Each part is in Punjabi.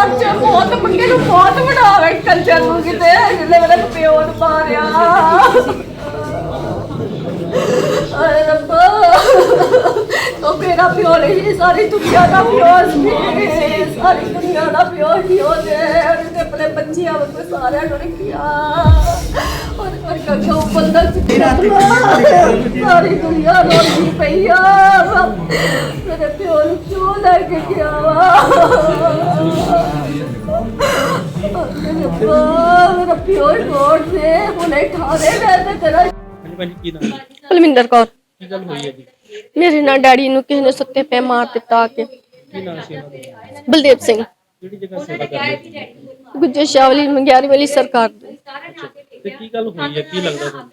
ਮਰ ਜਾ ਬਹੁਤ ਮੰਗੇ ਨੂੰ ਬਹੁਤ ਵਡਾਵੇ ਕਲਚਰ ਨੂੰ ਕਿਤੇ ਜਿਹਨੇ ਮੇਰੇ ਪਿਓ ਨੂੰ ਮਾਰਿਆ ਅਰੇ ਰੱਬਾ। ਉਹ ਮੇਰਾ ਪਿਓ ਨਹੀਂ ਸਾਰੀ ਦੁਨੀਆ ਦਾ ਪਿਓ ਸੀ। ਸਾਰੀ ਦੁਨੀਆ ਦਾ ਪਿਓ ਹੀ ਉਹਨੇ। ਉਹਨੇ ਆਪਣੇ ਬੱਚਿਆਂ ਨੂੰ ਸਾਰਿਆਂ ਨੂੰ ਰੱਖਿਆ। ਔਰ ਔਰ ਕੱਖੋਂ ਚਿੱਟਾ ਸਾਰੀ ਦੁਨੀਆ ਰੋਂਦੀ ਪਈ ਆ। ਮੇਰੇ ਪਿਓ ਨੂੰ ਕਿਉਂ ਲੈ ਕੇ ਗਿਆ ਵਾ? ਮੇਰੇ ਪਿਓ ਮੇਰਾ ਪਿਓ ਕੋਟ ਦੇ ਹੁਣੇ ਠਾਰੇ ਮੈਂ ਤੇ ਤੇਰਾ ਹਾਂਜੀ ਭਾਜੀ ਕੀ ਨਾਮ ਹੈ? ਬਲਵਿੰਦਰ ਕੌਰ। ਕੀ ਗੱਲ ਹੋਈ ਹੈ ਜੀ? ਮੇਰੇ ਨਾਲ ਡੈਡੀ ਨੂੰ ਕਿਸੇ ਨੇ ਸੁੱਤੇ ਪੈ ਮਾਰ ਦਿੱਤਾ ਆ ਕੇ। ਕੀ ਨਾਮ ਸੀ ਉਹਨਾਂ ਦਾ? ਬਲਦੇਵ ਸਿੰਘ। ਜਗ੍ਹਾ ਸੇਵਾ ਸੀ? ਗੁੱਜਰ ਸ਼ਾਵਲੀ ਮੰਗਿਆਰੀ ਵਾਲੀ ਸਰਕਾਰ ਦੇ ਤੇ ਕੀ ਗੱਲ ਹੋਈ ਹੈ? ਕੀ ਲੱਗਦਾ ਤੁਹਾਨੂੰ?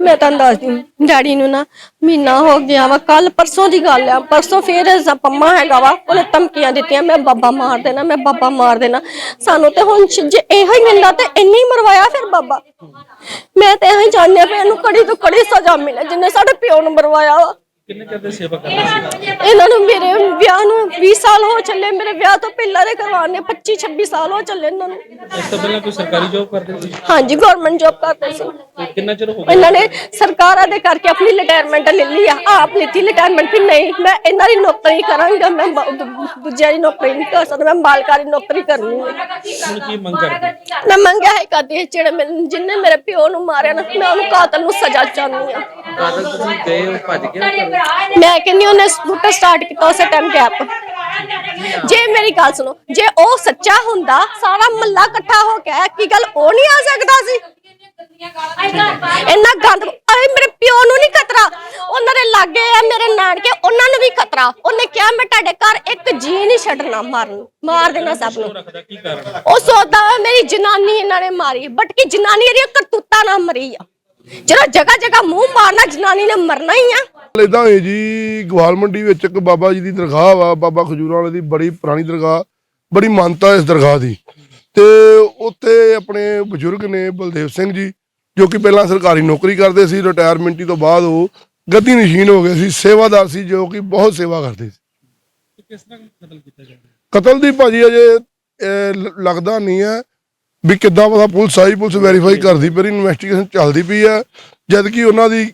ਮੈਂ ਤੁਹਾਨੂੰ ਦੱਸਦੀ ਡੈਡੀ ਨੂੰ ਨਾ ਮਹੀਨਾ ਹੋ ਗਿਆ ਵਾ ਕੱਲ ਪਰਸੋਂ ਦੀ ਗੱਲ ਆ, ਪਰਸੋਂ ਫੇਰ ਐਸਾ ਪੰਮਾ ਹੈਗਾ ਵਾ, ਉਹਨੇ ਧਮਕੀਆਂ ਦਿੱਤੀਆਂ, ਮੈਂ ਬਾਬਾ ਮਾਰ ਦੇਣਾ, ਮੈਂ ਬਾਬਾ ਮਾਰ ਦੇਣਾ। ਸਾਨੂੰ ਤੇ ਹੁਣ ਜੇ ਇਹੋ ਹੀ ਮਿਲਦਾ ਤੇ ਇੰਨੀ ਮਰਵਾਇਆ ਫਿਰ ਬਾਬਾ। ਮੈਂ ਤੇ ਇਹੋ ਹੀ ਚਾਹੁੰਦੀ ਹਾਂ ਵੀ ਇਹਨੂੰ ਕੜੀ ਤੋਂ ਕੜੀ ਸਜ਼ਾ ਮਿਲੇ, ਜਿੰਨੇ ਸਾਡੇ ਪਿਓ ਨੂੰ ਮਰਵਾਇਆ ਵਾ। ਕਿੰਨੇ ਚਿਰ ਦੇ ਸੇਵਾ ਕਰਦੇ ਸੀ? ਇਹਨਾਂ ਨੂੰ ਮੇਰੇ ਵਿਆਹ ਨੂੰ 20 ਸਾਲ ਹੋ ਚੱਲੇ ਮੇਰੇ ਵਿਆਹ ਤੋਂ ਪਹਿਲਾਂ ਦੇ ਕਰਵਾਉਣੇ 25 26 ਸਾਲ ਹੋ ਚੱਲੇ ਇਹਨਾਂ ਨੂੰ। ਇਸ ਤੋਂ ਪਹਿਲਾਂ ਕੋਈ ਸਰਕਾਰੀ ਜੋਬ ਕਰਦੇ ਸੀ? ਹਾਂਜੀ ਗਵਰਨਮੈਂਟ ਜੌਬ ਕਰਦੇ ਸੀ। ਤੇ ਕਿੰਨਾ ਚਿਰ ਹੋ ਗਿਆ? ਇਹਨਾਂ ਨੇ ਸਰਕਾਰਾਂ ਦੇ ਕਰਕੇ ਆਪਣੀ ਰਿਟਾਇਰਮੈਂਟ ਲੈ ਲਈ ਆ। ਆਪ ਲਿੱਤੀ ਰਿਟਾਇਰਮੈਂਟ ਵੀ ਨਹੀਂ। ਮੈਂ ਇਹਨਾਂ ਦੀ ਨੌਕਰੀ ਕਰਾਂਗਾ ਮੈਂ ਬ- ਦੂ- ਦੂਜਿਆਂ ਦੀ ਨੌਕਰੀ ਨਹੀਂ ਕਰ ਸਕਦਾ ਮੈਂ ਮਾਲਕਾਰੀ ਨੌਕਰੀ ਕਰਨੀ ਹੈ ਹੁਣ ਕੀ ਮੰਗ ਕਰਦੇ? ਮੈਂ ਮੰਗਿਆ ਹੈ ਕਦੇ ਜਿਹੜੇ ਮੈਨੂੰ ਜਿੰਨੇ ਮੇਰੇ ਪਿਓ ਨੂੰ ਮਾਰਿਆ ਨਾ ਮੈਂ ਉਹਨੂੰ ਕਾਤਲ ਨੂੰ ਸਜ਼ਾ ਚਾਹੁੰਦੀ ਆ। ਕਾਦਲ ਤੁਸੀਂ ਗਏ ਹੋ ਭੱਜ ਗਿਆ ਮੈਂ ਕਹਿੰਦੀ ਉਹਨੇ ਸਕੂਟਰ ਸਟਾਰਟ ਕੀਤਾ ਉਸੇ ਟਾਈਮ ਗੈਪ ਜੇ ਮੇਰੀ ਗੱਲ ਸੁਣੋ, ਜੇ ਉਹ ਸੱਚਾ ਹੁੰਦਾ, ਸਾਰਾ ਮੱਲਾ ਇਕੱਠਾ ਹੋ ਕੇ, ਕੀ ਗੱਲ ਉਹ ਨਹੀਂ ਆ ਸਕਦਾ ਸੀ? ਇੰਨਾ ਗੰਦ, ਅਰੇ ਮੇਰੇ ਪਿਓ ਨੂੰ ਨਹੀਂ ਖਤਰਾ। ਉਹਨਾਂ ਦੇ ਲਾਗੇ ਆ ਮੇਰੇ ਨਾਨਕੇ, ਉਹਨਾਂ ਨੂੰ ਵੀ ਖਤਰਾ। ਉਹਨੇ ਕਿਹਾ, ਮੈਂ ਤੁਹਾਡੇ ਘਰ ਇੱਕ ਜੀ ਨਹੀਂ ਛੱਡਣਾ ਮਾਰਨ ਮਾਰ ਦੇਣਾ ਸਭ ਨੂੰ। ਉਹ ਸੋਚਦਾ ਵਾ, ਮੇਰੀ ਜਨਾਨੀ ਇਹਨਾਂ ਨੇ ਮਾਰੀ ਬਟ ਕਿ ਜਨਾਨੀ ਇਹਦੀ ਕਰਤੂਤਾਂ ਨਾਲ ਮਰੀ ਆ? ਜਿਹੜਾ ਜਗ੍ਹਾ ਜਗ੍ਹਾ ਮੂੰਹ ਮਾਰਨਾ ਜਨਾਨੀ ਨੇ ਮਰਨਾ ਹੀ ਆ। ਇਦਾਂ ਹੈ ਜੀ ਗਵਾਲ ਮੰਡੀ ਵਿੱਚ ਇੱਕ ਬਾਬਾ ਜੀ ਦੀ ਦਰਗਾਹ ਵਾ ਬਾਬਾ ਖਜੂਰਾਂ ਵਾਲੇ ਦੀ ਬੜੀ ਪੁਰਾਣੀ ਦਰਗਾਹ ਬੜੀ ਮਾਨਤਾ ਇਸ ਦਰਗਾਹ ਦੀ। ਤੇ ਉੱਥੇ ਆਪਣੇ ਬਜ਼ੁਰਗ ਨੇ ਬਲਦੇਵ ਸਿੰਘ ਜੀ ਜੋ ਕਿ ਪਹਿਲਾਂ ਸਰਕਾਰੀ ਨੌਕਰੀ ਕਰਦੇ ਸੀ ਰਿਟਾਇਰਮੈਂਟੀ ਤੋਂ ਬਾਅਦ ਉਹ ਗੱਦੀ ਨਸ਼ੀਨ ਹੋ ਗਏ ਸੀ ਸੇਵਾਦਾਰ ਸੀ ਜੋ ਕਿ ਬਹੁਤ ਸੇਵਾ ਕਰਦੇ ਸੀ। ਕਿਸ ਤਰ੍ਹਾਂ ਕਤਲ ਕੀਤਾ ਜਾਂਦਾ ਕਤਲ ਦੀ ਭਾਜੀ ਅਜੇ ਲੱਗਦਾ ਨਹੀਂ ਹੈ। ਵੀ ਕਿੱਦਾਂ ਪਤਾ ਪੁਲਿਸ ਆਈ ਪੁਲਿਸ ਵੈਰੀਫਾਈ ਕਰਦੀ ਪਈ ਇਨਵੈਸਟੀਗੇਸ਼ਨ ਚੱਲਦੀ ਪਈ ਹੈ। ਜਦ ਕਿ ਉਹਨਾਂ ਦੀ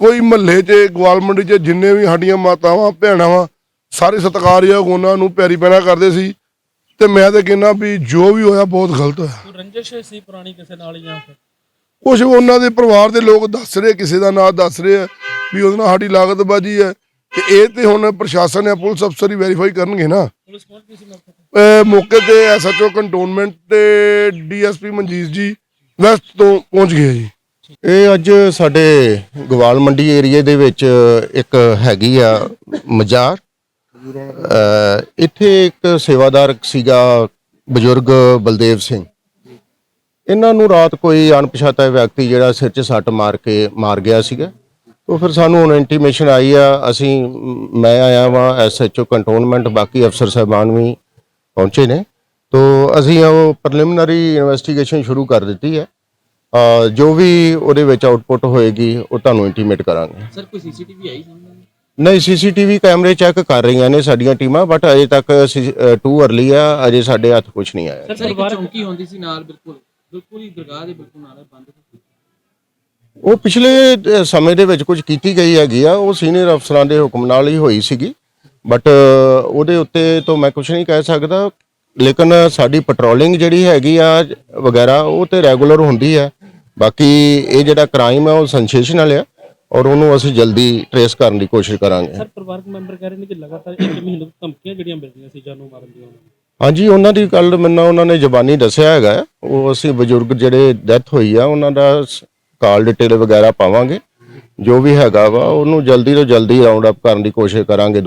ਕੋਈ ਮਹੱਲੇ 'ਚ ਗਵਾਲ ਮੰਡੀ 'ਚ ਜਿੰਨੇ ਵੀ ਸਾਡੀਆਂ ਮਾਤਾਵਾਂ ਭੈਣਾਂ ਵਾ ਸਾਰੇ ਸਤਿਕਾਰਯੋਗ ਉਹਨਾਂ ਨੂੰ ਪਿਆਰੀ ਪੈਣਾ ਕਰਦੇ ਸੀ। ਤੇ ਮੈਂ ਤਾਂ ਕਹਿੰਦਾ ਵੀ ਜੋ ਵੀ ਹੋਇਆ ਬਹੁਤ ਗਲਤ ਹੋਇਆ। ਰੰਜਿਸ਼ ਸੀ ਪੁਰਾਣੀ ਕਿਸੇ ਨਾਲ ਜਾਂ ਫਿਰ? ਕੁਝ ਉਹਨਾਂ ਦੇ ਪਰਿਵਾਰ ਦੇ ਲੋਕ ਦੱਸ ਰਹੇ ਕਿਸੇ ਦਾ ਨਾਂ ਦੱਸ ਰਹੇ ਆ ਵੀ ਉਹਦੇ ਨਾਲ ਸਾਡੀ ਲਾਗਤਬਾਜ਼ੀ ਹੈ। ਤੇ ਇਹ ਤੇ ਹੁਣ ਪ੍ਰਸ਼ਾਸਨ ਜਾਂ ਪੁਲਿਸ ਅਫਸਰ ਹੀ ਵੈਰੀਫਾਈ ਕਰਨਗੇ ਨਾ। ਅਹ ਮੌਕੇ ਤੇ ਐਸਐਚਓ ਕੰਟੋਨਮੈਂਟ ਤੇ ਡੀਐਸਪੀ ਮਨਜੀਤ ਜੀ ਵੈਸਟ ਤੋਂ ਪਹੁੰਚ ਗਏ ਜੀ। ਇਹ ਅੱਜ ਸਾਡੇ ਗਵਾਲ ਮੰਡੀ ਏਰੀਏ ਦੇ ਵਿੱਚ ਇੱਕ ਹੈਗੀ ਆ ਮਜ਼ਾਰ। ਅ, ਇੱਥੇ ਇੱਕ ਸੇਵਾਦਾਰ ਸੀਗਾ ਬਜ਼ੁਰਗ ਬਲਦੇਵ ਸਿੰਘ। ਇਹਨਾਂ ਨੂੰ ਰਾਤ ਕੋਈ ਅਣਪਛਾਤਾ ਵਿਅਕਤੀ ਜਿਹੜਾ ਸਿਰ 'ਚ ਸੱਟ ਮਾਰ ਕੇ ਮਾਰ ਗਿਆ ਸੀਗਾ। ਉਹ ਫਿਰ ਸਾਨੂੰ ਹੁਣ ਇੰਟੀਮੇਸ਼ਨ ਆਈ ਆ ਅਸੀਂ ਮ, ਆਇਆ ਵਾਂ ਐਸਐਚਓ ਕੰਟੋਨਮੈਂਟ ਬਾਕੀ ਅਫਸਰ ਸਾਹਿਬਾਨ ਵੀ ਪਹੁੰਚੇ ਨੇ। ਤੋ ਅਸੀਂ ਉਹ ਪ੍ਰੀਲਿਮਿਨਰੀ ਇਨਵੈਸਟੀਗੇਸ਼ਨ ਸ਼ੁਰੂ ਕਰ ਦਿੱਤੀ ਹੈ। ਜੋ ਵੀ ਉਹਦੇ ਵਿੱਚ ਆਉਟਪੁੱਟ ਹੋਏਗੀ ਉਹ ਤੁਹਾਨੂੰ ਇੰਟੀਮੇਟ ਕਰਾਂਗੇ। ਸਰ ਕੋਈ ਸੀਸੀਟੀਵੀ ਆਈ ਸਾਹਮਣੇ ਨਹੀਂ ਸੀਸੀਟੀਵੀ ਕੈਮਰੇ ਚੈੱਕ ਕਰ ਰਹੀਆਂ ਨੇ ਸਾਡੀਆਂ ਟੀਮਾਂ ਬਟ ਅਜੇ ਤੱਕ ਟੂ ਅਰਲੀ ਆ ਅਜੇ ਸਾਡੇ ਹੱਥ ਕੁਝ ਨਹੀਂ ਆਇਆ। ਸਰ ਇੱਕ ਚੌਂਕੀ ਹੁੰਦੀ ਸੀ ਨਾਲ ਬਿਲਕੁਲ ਬਿਲਕੁਲ ਹੀ ਦਰਗਾਹ ਦੇ ਬਿਲਕੁਲ ਨਾਲ ਬੰਦ ਉਹ ਪਿਛਲੇ ਅ, ਸਮੇਂ ਦੇ ਵਿੱਚ ਕੁਝ ਕੀਤੀ ਗਈ ਹੈਗੀ ਆ ਉਹ ਸੀਨੀਅਰ ਅਫਸਰਾਂ ਦੇ ਹੁਕਮ ਨਾਲ ਹੀ ਹੋਈ ਸੀਗੀ। ਬਟ ਉਹਦੇ ਉੱਤੇ ਤੋਂ ਮੈਂ ਕੁਝ ਨਹੀਂ ਕਹਿ ਸਕਦਾ। ਲੇਕਿਨ ਸਾਡੀ ਪੈਟਰੋਲਿੰਗ ਜਿਹੜੀ ਹੈਗੀ ਆ ਵਗੈਰਾ ਉਹ ਤੇ ਰੈਗੂਲਰ ਹੁੰਦੀ ਹੈ। ਬਾਕੀ ਇਹ ਜਿਹੜਾ ਕ੍ਰਾਈਮ ਹੈ ਉਹ ਸੈਂਸੇਸ਼ਨਲ ਆ ਔਰ ਉਹਨੂੰ ਅਸੀਂ ਜਲਦੀ ਟਰੇਸ ਕਰਨ ਦੀ ਕੋਸ਼ਿਸ਼ ਕਰਾਂਗੇ। ਸਰ ਪਰਿਵਾਰਕ ਮੈਂਬਰ ਕਹਿ ਰਹੇ ਨੇ ਕਿ ਲਗਾਤਾਰ ਇੱਕ ਮਹੀਨੇ ਤੋਂ ਧਮਕੀਆਂ ਜਿਹੜੀਆਂ ਮਿਲ ਰਹੀਆਂ ਸੀ ਜਾਨੋਂ ਮਾਰਨ ਦੀਆਂ। ਉਹਨਾਂ ਨੂੰ ਹਾਂਜੀ ਉਹਨਾਂ ਦੀ ਗੱਲ ਮੈਨੂੰ ਉਹਨਾਂ ਨੇ ਜ਼ਬਾਨੀ ਦੱਸਿਆ ਹੈਗਾ। ਹੈ। ਉਹ ਅਸੀਂ ਬਜ਼ੁਰਗ ਜਿਹੜੇ ਡੈਥ ਹੋਈ ਆ ਉਹਨਾਂ ਦਾ ਕਾਲ ਡਿਟੇਲ ਵਗੈਰਾ ਪਾਵਾਂਗੇ, ਜੋ ਵੀ ਹੈਗਾ ਵਾ, ਉਹਨੂੰ ਜਲਦੀ ਤੋਂ ਜਲਦੀ ਰਾਉਂਡ ਅਪ ਕਰਨ ਦੀ ਕੋਸ਼ਿਸ਼ ਕਰਾਂਗੇ